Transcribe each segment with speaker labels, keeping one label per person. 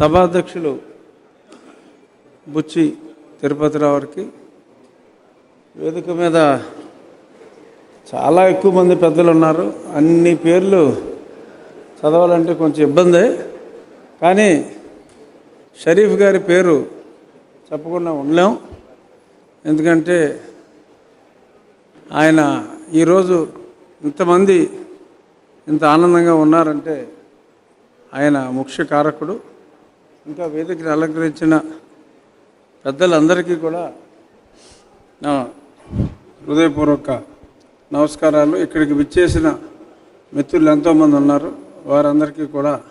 Speaker 1: సభాధ్యక్షులు బుచ్చి తిరుపతిరావు గారికి వేదిక మీద చాలా ఎక్కువ మంది పెద్దలు ఉన్నారు అన్ని పేర్లు చదవాలంటే కొంచెం ఇబ్బందే. కానీ షరీఫ్ గారి పేరు చెప్పకుండా ఉండలేం. ఎందుకంటే ఆయన ఈరోజు ఇంతమంది ఇంత ఆనందంగా ఉన్నారంటే ఆయన ముఖ్య కారకుడు. ఇంకా వేదికను అలంకరించిన పెద్దలందరికీ కూడా నా హృదయపూర్వక నమస్కారాలు. ఇక్కడికి విచ్చేసిన మిత్రులు ఎంతోమంది ఉన్నారు. వారందరికీ కూడా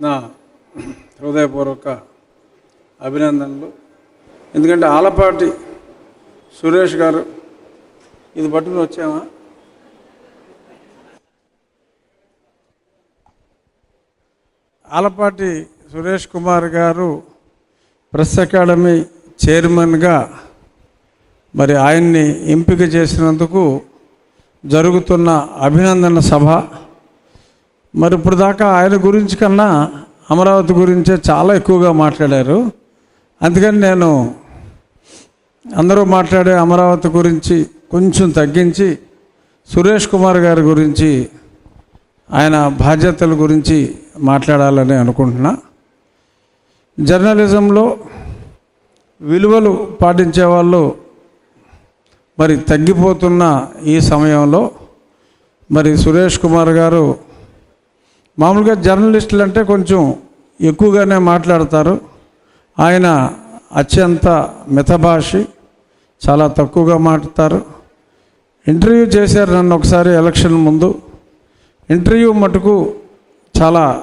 Speaker 1: నా హృదయపూర్వక అభినందనలు. ఎందుకంటే ఆలపాటి సురేష్ గారు ఇది పట్టుకుని వచ్చామా? ఆలపాటి సురేష్ కుమార్ గారు ప్రెస్ అకాడమీ చైర్మన్గా మరి ఆయన్ని ఎంపిక చేసినందుకు జరుగుతున్న అభినందన సభ. మరి ఇప్పుడు దాకా ఆయన గురించి కన్నా అమరావతి గురించే చాలా ఎక్కువగా మాట్లాడారు. అందుకని నేను అందరూ మాట్లాడే అమరావతి గురించి కొంచెం తగ్గించి సురేష్ కుమార్ గారి గురించి ఆయన బాధ్యతల గురించి మాట్లాడాలని అనుకుంటున్నా. జర్నలిజంలో విలువలు పాటించే వాళ్ళు మరి తగ్గిపోతున్న ఈ సమయంలో మరి సురేష్ కుమార్ గారు మామూలుగా జర్నలిస్టులు అంటే కొంచెం ఎక్కువగానే మాట్లాడతారు. ఆయన అత్యంత మితభాషి చాలా తక్కువగా మాట్లాడతారు. ఇంటర్వ్యూ చేశారు నన్ను ఒకసారి ఎలక్షన్ ముందు. ఇంటర్వ్యూ మటుకు చాలా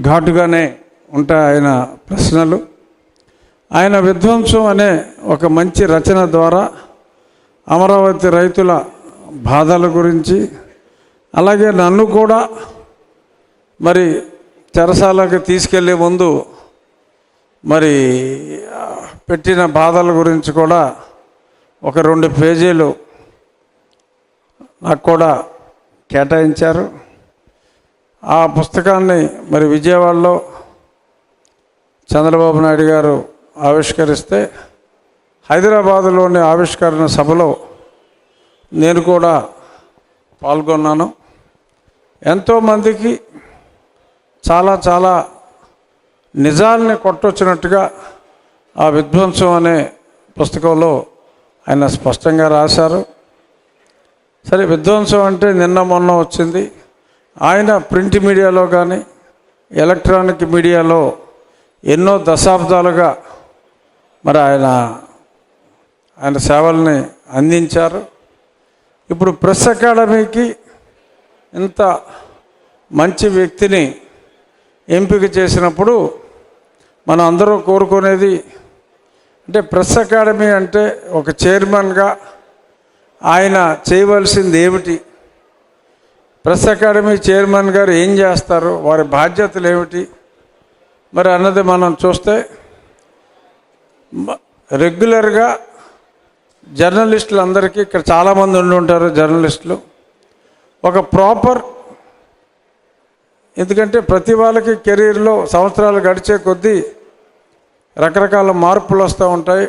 Speaker 1: ఘాటుగానే ఉంటాయి ఆయన ప్రశ్నలు. ఆయన విధ్వంసం అనే ఒక మంచి రచన ద్వారా అమరావతి రైతుల బాధల గురించి అలాగే నన్ను కూడా మరి చెరసాలకు తీసుకెళ్ళే ముందు మరి పెట్టిన బాధల గురించి కూడా ఒక రెండు పేజీలు నాకు కూడా కేటాయించారు. ఆ పుస్తకాన్ని మరి విజయవాడలో చంద్రబాబు నాయుడు గారు ఆవిష్కరిస్తే హైదరాబాదులోని ఆవిష్కరణ సభలో నేను కూడా పాల్గొన్నాను. ఎంతోమందికి చాలా చాలా నిజాల్ని కొట్టొచ్చినట్టుగా ఆ విధ్వంసం అనే పుస్తకంలో ఆయన స్పష్టంగా రాశారు. సరే విధ్వంసం అంటే నిన్న మొన్న వచ్చింది. ఆయన ప్రింట్ మీడియాలో కానీ ఎలక్ట్రానిక్ మీడియాలో ఎన్నో దశాబ్దాలుగా మరి ఆయన ఆయన సేవల్ని అందించారు. ఇప్పుడు ప్రెస్ అకాడమీకి ఇంత మంచి వ్యక్తిని ఎంపిక చేసినప్పుడు మనం అందరూ కోరుకునేది అంటే ప్రెస్ అకాడమీ అంటే ఒక చైర్మన్గా ఆయన చేయవలసింది ఏమిటి? ప్రెస్ అకాడమీ చైర్మన్ గారు ఏం చేస్తారు? వారి బాధ్యతలు ఏమిటి? మరి అన్నది మనం చూస్తే రెగ్యులర్గా జర్నలిస్టులు అందరికీ ఇక్కడ చాలామంది ఉండి ఉంటారు జర్నలిస్టులు. ఒక ప్రాపర్ ఎందుకంటే ప్రతి వాళ్ళకి కెరీర్లో సంవత్సరాలు గడిచే కొద్దీ రకరకాల మార్పులు వస్తూ ఉంటాయి.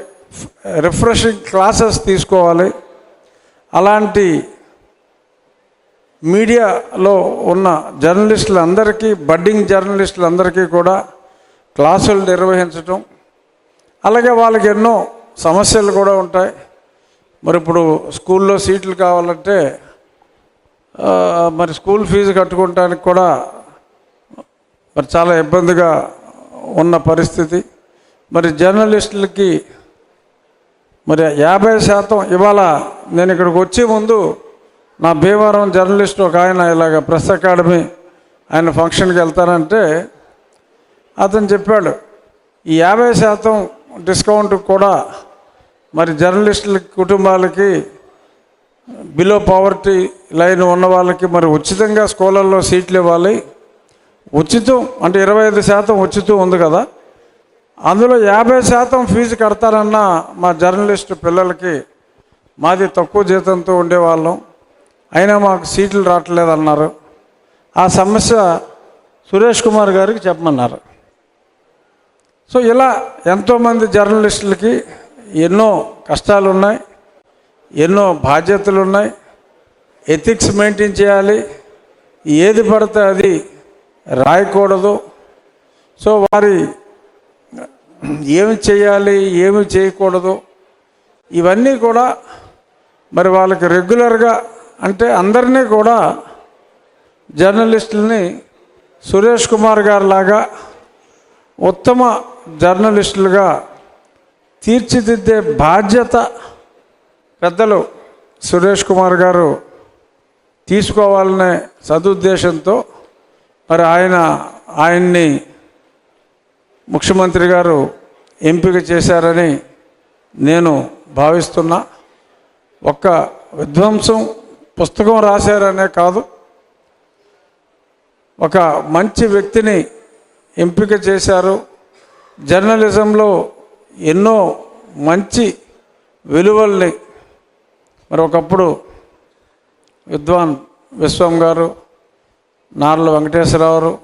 Speaker 1: రిఫ్రెషింగ్ క్లాసెస్ తీసుకోవాలి. అలాంటి మీడియాలో ఉన్న జర్నలిస్టులందరికీ బడ్డింగ్ జర్నలిస్టులందరికీ కూడా క్లాసులు నిర్వహించటం అలాగే వాళ్ళకి ఎన్నో సమస్యలు కూడా ఉంటాయి. మరి ఇప్పుడు స్కూల్లో సీట్లు కావాలంటే మరి స్కూల్ ఫీజు కట్టుకోవటానికి కూడా మరి చాలా ఇబ్బందిగా ఉన్న పరిస్థితి. మరి జర్నలిస్టులకి మరి యాభై శాతం ఇవాళ నేను ఇక్కడికి వచ్చే ముందు నా భీమవరం జర్నలిస్ట్ ఒక ఆయన ఇలాగ ప్రెస్ అకాడమీ ఆయన ఫంక్షన్కి వెళ్తానంటే అతను చెప్పాడు ఈ యాభై శాతం డిస్కౌంట్ కూడా మరి జర్నలిస్టుల కుటుంబాలకి బిలో పవర్టీ లైన్ ఉన్న వాళ్ళకి మరి ఉచితంగా స్కూళ్ళల్లో సీట్లు ఇవ్వాలి. ఉచితం అంటే ఇరవై ఐదు శాతం ఉచితం ఉంది కదా. అందులో యాభై శాతం ఫీజు కడతారన్న మా జర్నలిస్ట్ పిల్లలకి మాది తక్కువ జీతంతో ఉండేవాళ్ళం అయినా మాకు సీట్లు రావట్లేదు అన్నారు ఆ సమస్య సురేష్ కుమార్ గారికి చెప్పమన్నారు. సో ఇలా ఎంతోమంది జర్నలిస్టులకి ఎన్నో కష్టాలు ఉన్నాయి ఎన్నో బాధ్యతలు ఉన్నాయి ఎథిక్స్ మెయింటైన్ చేయాలి. ఏది పడితే అది రాయకూడదు. సో వారి ఏమి చేయాలి ఏమి చేయకూడదు ఇవన్నీ కూడా మరి వాళ్ళకి రెగ్యులర్గా అంటే అందరినీ కూడా జర్నలిస్టులని సురేష్ కుమార్ గారు లాగా ఉత్తమ జర్నలిస్టులుగా తీర్చిదిద్దే బాధ్యత పెద్దలు సురేష్ కుమార్ గారు తీసుకోవాలనే సదుద్దేశంతో మరి ఆయన ఆయన్ని ముఖ్యమంత్రి గారు ఎంపిక చేశారని నేను భావిస్తున్నా. ఒక్క విధ్వంసం పుస్తకం రాశారనే కాదు ఒక మంచి వ్యక్తిని ఎంపిక చేశారు. జర్నలిజంలో ఎన్నో మంచి విలువల్ని మరి ఒకప్పుడు విద్వాన్ విశ్వం గారు నార్ల వెంకటేశ్వరరావు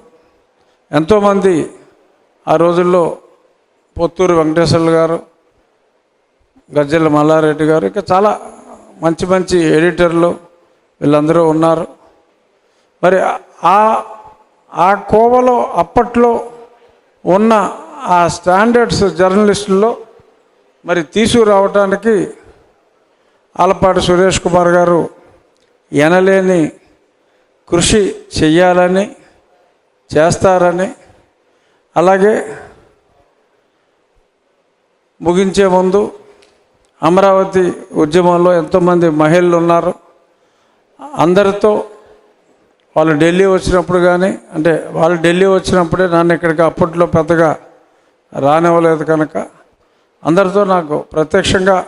Speaker 1: ఎంతోమంది ఆ రోజుల్లో పొత్తూరు వెంకటేశ్వర్లు గారు గజ్జెల మల్లారెడ్డి గారు ఇంకా చాలా మంచి మంచి ఎడిటర్లు వీళ్ళందరూ ఉన్నారు. మరి ఆ ఆ కోవలో అప్పట్లో ఉన్న ఆ స్టాండర్డ్స్ జర్నలిస్టుల్లో మరి తీసుకురావటానికి ఆలపాటి సురేష్ కుమార్ గారు ఎనలేని కృషి చెయ్యాలని చేస్తారని అలాగే ముగించే ముందు అమరావతి ఉద్యమంలో ఎంతోమంది మహిళలు ఉన్నారు. అందరితో వాళ్ళు ఢిల్లీ వచ్చినప్పుడు కానీ అంటే వాళ్ళు ఢిల్లీ వచ్చినప్పుడే నన్ను ఇక్కడికి అప్పట్లో పెద్దగా రానివ్వలేదు కనుక అందరితో నాకు ప్రత్యక్షంగా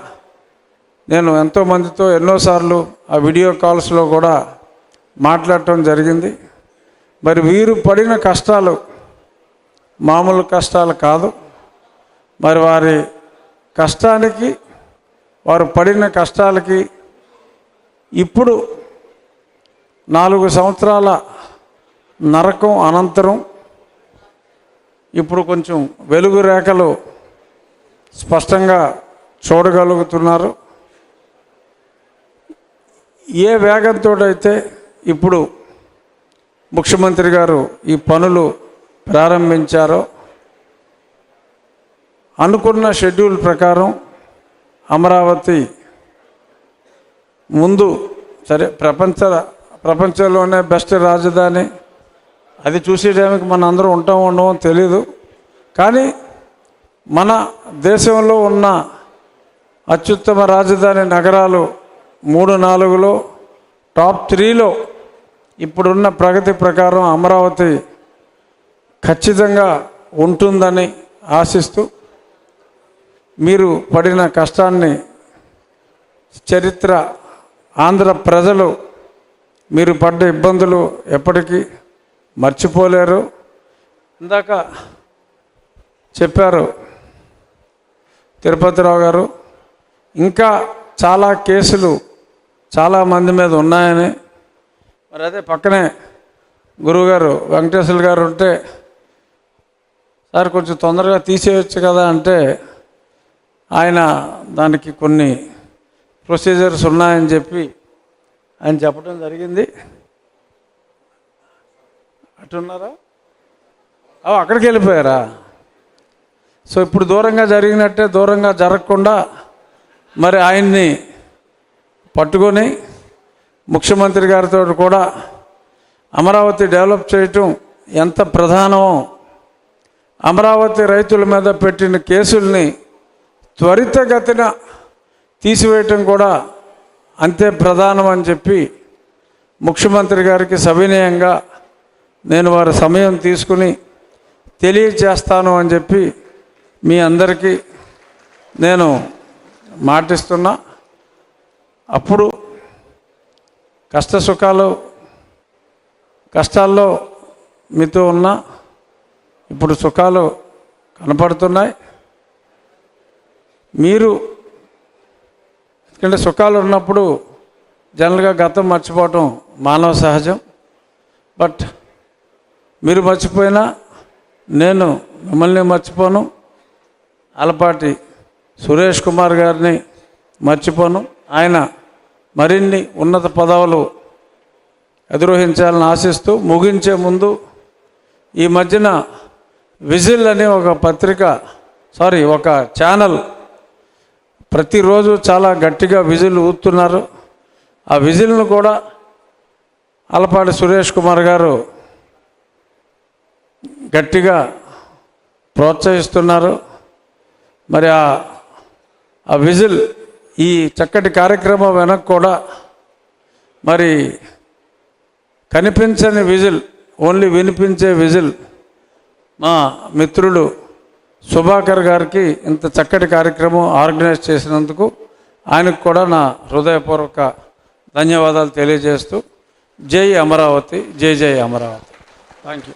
Speaker 1: నేను ఎంతోమందితో ఎన్నోసార్లు ఆ వీడియో కాల్స్లో కూడా మాట్లాడటం జరిగింది. మరి వీరు పడిన కష్టాలు మామూలు కష్టాలు కాదు. మరి వారి కష్టానికి వారు పడిన కష్టాలకి ఇప్పుడు నాలుగు సంవత్సరాల నరకం అనంతరం ఇప్పుడు కొంచెం వెలుగు రేఖలు స్పష్టంగా చూడగలుగుతున్నారు. ఏ వేగంతో అయితే ఇప్పుడు ముఖ్యమంత్రి గారు ఈ పనులు ప్రారంభించారో అనుకున్న షెడ్యూల్ ప్రకారం అమరావతి ముందు సరే ప్రపంచ ప్రపంచంలోనే బెస్ట్ రాజధాని అది చూసే టైంకి మన అందరం ఉంటాం ఉండమో తెలియదు కానీ మన దేశంలో ఉన్న అత్యుత్తమ రాజధాని నగరాలు మూడు నాలుగులో టాప్ త్రీలో ఇప్పుడున్న ప్రగతి ప్రకారం అమరావతి ఖచ్చితంగా ఉంటుందని ఆశిస్తూ మీరు పడిన కష్టాన్ని చరిత్ర ఆంధ్ర ప్రజలు మీరు పడ్డ ఇబ్బందులు ఎప్పటికీ మర్చిపోలేరు. ఇందాక చెప్పారు తిరుపతిరావు గారు ఇంకా చాలా కేసులు చాలా మంది మీద ఉన్నాయని. మరి అదే పక్కనే గురువుగారు వెంకటేశ్వర గారు ఉంటే సార్ కొంచెం తొందరగా తీసేయచ్చు కదా అంటే ఆయన దానికి కొన్ని ప్రొసీజర్స్ ఉన్నాయని చెప్పి ఆయన చెప్పడం జరిగింది. అటున్నారా? ఓ అక్కడికి వెళ్ళిపోయారా? సో ఇప్పుడు దూరంగా జరిగినట్టే దూరంగా జరగకుండా మరి ఆయన్ని పట్టుకొని ముఖ్యమంత్రి గారితో కూడా అమరావతి డెవలప్ చేయటం ఎంత ప్రధానమో అమరావతి రైతుల మీద పెట్టిన కేసుల్ని త్వరితగతిన తీసివేయటం కూడా అంతే ప్రధానం అని చెప్పి ముఖ్యమంత్రి గారికి సవినయంగా నేను వారి సమయం తీసుకుని తెలియచేస్తాను అని చెప్పి మీ అందరికీ నేను మాటిస్తున్నా. అప్పుడు కష్ట సుఖాలు కష్టాల్లో మీతో ఉన్నా ఇప్పుడు సుఖాలు కనపడుతున్నాయి. మీరు ఎందుకంటే సుఖాలు ఉన్నప్పుడు జనరల్గా గతం మర్చిపోవటం మానవ సహజం. బట్ మీరు మర్చిపోయినా నేను మిమ్మల్ని మర్చిపోను. అలపాటి సురేష్ కుమార్ గారిని మర్చిపోను. ఆయన మరిన్ని ఉన్నత పదవులు అధిరోహించాలని ఆశిస్తూ ముగించే ముందు ఈ మధ్యన విజిల్ అనే ఒక పత్రిక సారీ ఒక ఛానల్ ప్రతిరోజు చాలా గట్టిగా విజిల్ ఊతున్నారు ఆ విజిల్ను కూడా అలపాటి సురేష్ కుమార్ గారు గట్టిగా ప్రోత్సహిస్తున్నారు. మరి ఆ ఆ విజిల్ ఈ చక్కటి కార్యక్రమం వెనక కూడా మరి కనిపించని విజిల్ ఓన్లీ వినిపించే విజిల్ మా మిత్రుడు సుభాకర్ గారికి ఇంత చక్కటి కార్యక్రమం ఆర్గనైజ్ చేసినందుకు ఆయనకు కూడా నా హృదయపూర్వక ధన్యవాదాలు తెలియజేస్తూ జై అమరావతి జై జై అమరావతి. Thank you